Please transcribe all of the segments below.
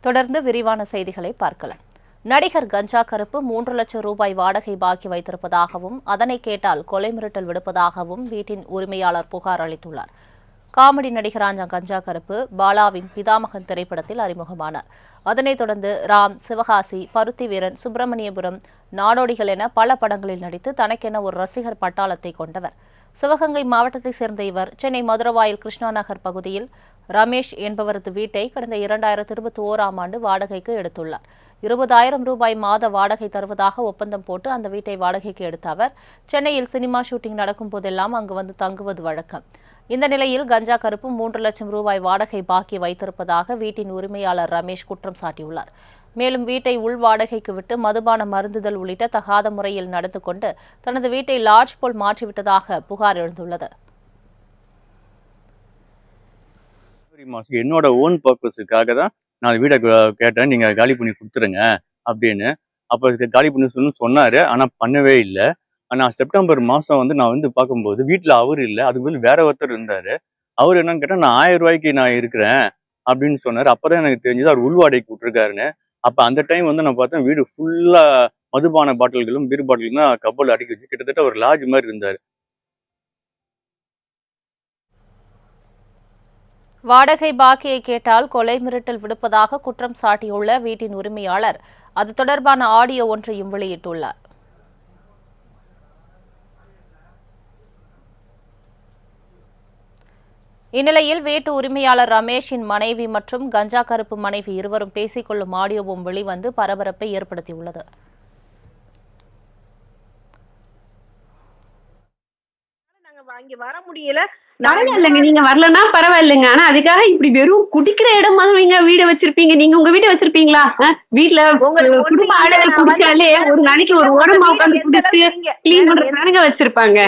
தொடர்ந்து விரிவான செய்திகளை பார்க்கலாம். நடிகர் கஞ்சா கருப்பு மூன்று லட்சம் ரூபாய் வாடகை பாக்கி வைத்திருப்பதாகவும் அதனை கேட்டால் கொலை மிரட்டல் விடுப்பதாகவும் வீட்டின் உரிமையாளர் புகார் அளித்துள்ளார். காமெடி நடிகரான கஞ்சா கருப்பு பாலாவின் பிதாமகன் திரைப்படத்தில் அறிமுகமானார். அதனைத் தொடர்ந்து ராம் சிவகாசி பருத்தி வீரன் சுப்பிரமணியபுரம் நாடோடிகள் என பல படங்களில் நடித்து தனக்கென ஒரு ரசிகர் பட்டாளத்தை கொண்டவர். சிவகங்கை மாவட்டத்தைச் சேர்ந்த இவர் சென்னை மதுரவாயில் கிருஷ்ணா நகர் பகுதியில் ரமேஷ் என்பவரது வீட்டை கடந்த இரண்டாயிரத்தி இருபத்தி ஓராம் ஆண்டு வாடகைக்கு எடுத்துள்ளார். இருபதாயிரம் ரூபாய் மாத வாடகை தருவதாக ஒப்பந்தம் போட்டு அந்த வீட்டை வாடகைக்கு எடுத்த அவர் சென்னையில் சினிமா ஷூட்டிங் நடக்கும் போதெல்லாம் அங்கு வந்து தங்குவது வழக்கம். இந்த நிலையில் கஞ்சா கருப்பு மூன்று லட்சம் ரூபாய் வாடகை பாக்கி வைத்திருப்பதாக வீட்டின் உரிமையாளர் ரமேஷ் குற்றம் சாட்டியுள்ளார். மேலும் வீட்டை உள் வாடகைக்கு விட்டு மதுபான மருந்துதல் உள்ளிட்ட தகாத முறையில் நடந்து கொண்டு தனது வீட்டை லாட்ஜ் போல் மாற்றிவிட்டதாக புகார் எழுந்துள்ளது. என்னோட ஓன் பர்பஸுக்காக தான் நான் வீடை கேட்டேன். நீங்கள் காலி பண்ணி கொடுத்துருங்க அப்படின்னு. அப்போ இதுக்கு காலி பண்ணி சொல்லணும் சொன்னார். ஆனால் பண்ணவே இல்லை. ஆனால் செப்டம்பர் மாதம் வந்து நான் வந்து பார்க்கும்போது வீட்டில் அவர் இல்லை. அதுக்கு பதில் வேற ஒருத்தர் இருந்தார். அவர் என்னன்னு கேட்டால் நான் ஆயிரம் ரூபாய்க்கு நான் இருக்கிறேன் அப்படின்னு சொன்னார். அப்போ தான் எனக்கு தெரிஞ்சது அவர் உள்வாடைக்கு விட்டுருக்காருன்னு. அப்போ அந்த டைம் வந்து நான் பார்த்தேன் வீடு ஃபுல்லாக மதுபான பாட்டில்களும் பீர் பாட்டிலும் தான் கப்பல் அடிக்க வச்சு கிட்டத்தட்ட ஒரு லாட்ஜ் மாதிரி இருந்தார். வாடகை பாக்கியை கேட்டால் கொலை மிரட்டல் விடுப்பதாக குற்றம் சாட்டியுள்ள வீட்டின் உரிமையாளர். அது தொடர்பான ஆடியோ ஒன்றையும் வெளியிட்டுள்ளார். இந்நிலையில் வீட்டு உரிமையாளர் ரமேஷின் மனைவி மற்றும் கஞ்சா கருப்பு மனைவி இருவரும் பேசிக்கொள்ளும் ஆடியோவும் வெளிவந்து பரபரப்பை ஏற்படுத்தியுள்ளது. வாங்கி வர முடியல. பரவாயில்லைங்க நீங்க வரலன்னா பரவாயில்லைங்க. ஆனா அதுக்காக இப்படி வெறும் குடிக்கிற இடமா நீங்க வீடு வச்சிருப்பீங்க. நீங்க உங்க வீடு வச்சிருப்பீங்களா? அஹ், குடும்ப ஆளுகள் குடிச்சாலே ஒரு நாளைக்கு ஒரு ஓரமா உட்காந்து குடிச்சு கிளீன் பண்றதுனாங்க வச்சிருப்பாங்க.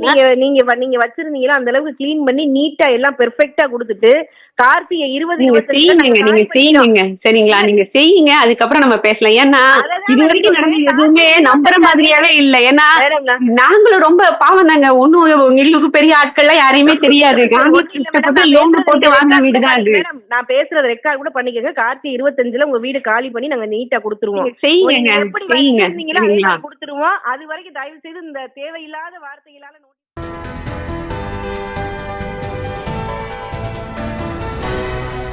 நீங்க நீங்க நீங்க வச்சிருந்தீங்களோ அந்த அளவுக்கு க்ளீன் பண்ணி நீட்டா எல்லாம் பெர்ஃபெக்ட்டா கொடுத்துட்டு கார்த்திகை இருபது நீங்க செய்யுங்க நீங்க செய்யுங்க சரிங்களா? நீங்க செய்யுங்க. அதுக்கப்புறம் நம்ம பேசலாம். ஏன்னா இது வரைக்கும் நடந்தது. எதுவுமே நம்புற மாதிரியாவே இல்ல. ஏன்னா நாங்களும் ரொம்ப பாவம் தாங்க. ஒண்ணும் எங்களுக்கு பெரிய ஆட்கள்லாம் யாரையுமே தெரியாது. லோன் நான் போட்டு பேசுறது வாங்கின record வீடு தான் அது. மேடம், நான் பேசுறது ரெக்கார்ட் கூட பண்ணிக்கங்க. கார்த்திகை இருபத்தஞ்சுல உங்க வீடு காலி பண்ணி நாங்க நீட்டா கொடுத்துருவோம். செய்யுங்க செய்யுங்க. கொடுத்துருவோம். அது வரைக்கும் தயவு செய்து இந்த தேவையில்லாத வார்த்தைகளால